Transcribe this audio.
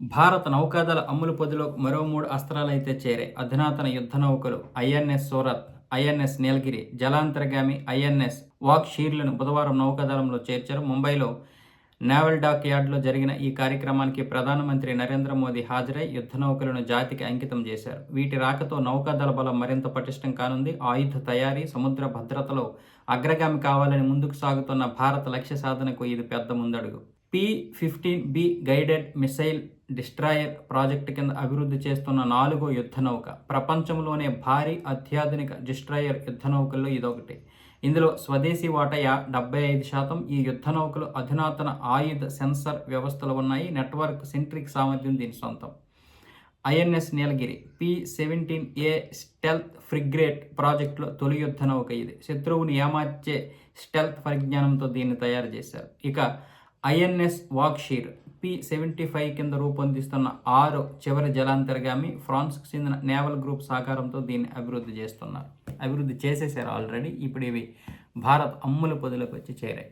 భారత నౌకాదళ అమ్ములు పొదిలో మరో మూడు అస్త్రాలు అయితే చేరాయి అధునాతన యుద్ధ నౌకలు ఐఎన్ఎస్ సూరత్ ఐఎన్ఎస్ నీలగిరి జలాంతర్గామి ఐఎన్ఎస్ వాక్ షీర్లను బుధవారం నౌకాదళంలో చేర్చారు. ముంబైలో నేవల్ డాక్ యార్డ్లో జరిగిన ఈ కార్యక్రమానికి ప్రధానమంత్రి నరేంద్ర మోదీ హాజరై యుద్ధ నౌకలను జాతికి అంకితం చేశారు. వీటి రాకతో నౌకాదళ బలం మరింత పటిష్టం కానుంది. ఆయుధ తయారీ సముద్ర భద్రతలో అగ్రగామి కావాలని ముందుకు సాగుతున్న భారత లక్ష్య సాధనకు ఇది పెద్ద ముందడుగు. P fifteen B guided missile destroyer project కింద అభివృద్ధి చేస్తున్న నాలుగో యుద్ధ నౌక ప్రపంచంలోనే భారీ అత్యాధునిక డిస్ట్రాయర్ యుద్ధ నౌకల్లో ఇదొకటి. ఇందులో స్వదేశీ వాటా డెబ్బై ఐదు శాతం ఈ యుద్ధ నౌకలు అధునాతన ఆయుధ సెన్సర్ వ్యవస్థలు ఉన్నాయి. నెట్వర్క్ సెంట్రిక్ సామర్థ్యం దీని సొంతం. INS Nilgiri P seventeen A stealth frigate ప్రాజెక్టులో తొలి యుద్ధ నౌక ఇది. శత్రువుని ఏమార్చే స్టెల్త్ పరిజ్ఞానంతో దీన్ని తయారు చేశారు. ఇక INS Vagsheer P seventy five కింద రూపొందిస్తున్న ఆరు చివరి జలాంతర్గామి ఫ్రాన్స్కు చెందిన నేవల్ గ్రూప్ సహకారంతో దీన్ని అభివృద్ధి చేస్తున్నారు. అభివృద్ధి చేసేసారు ఆల్రెడీ. ఇప్పుడు ఇవి భారత్ అమ్ముల పొదులకు వచ్చి చేరాయి.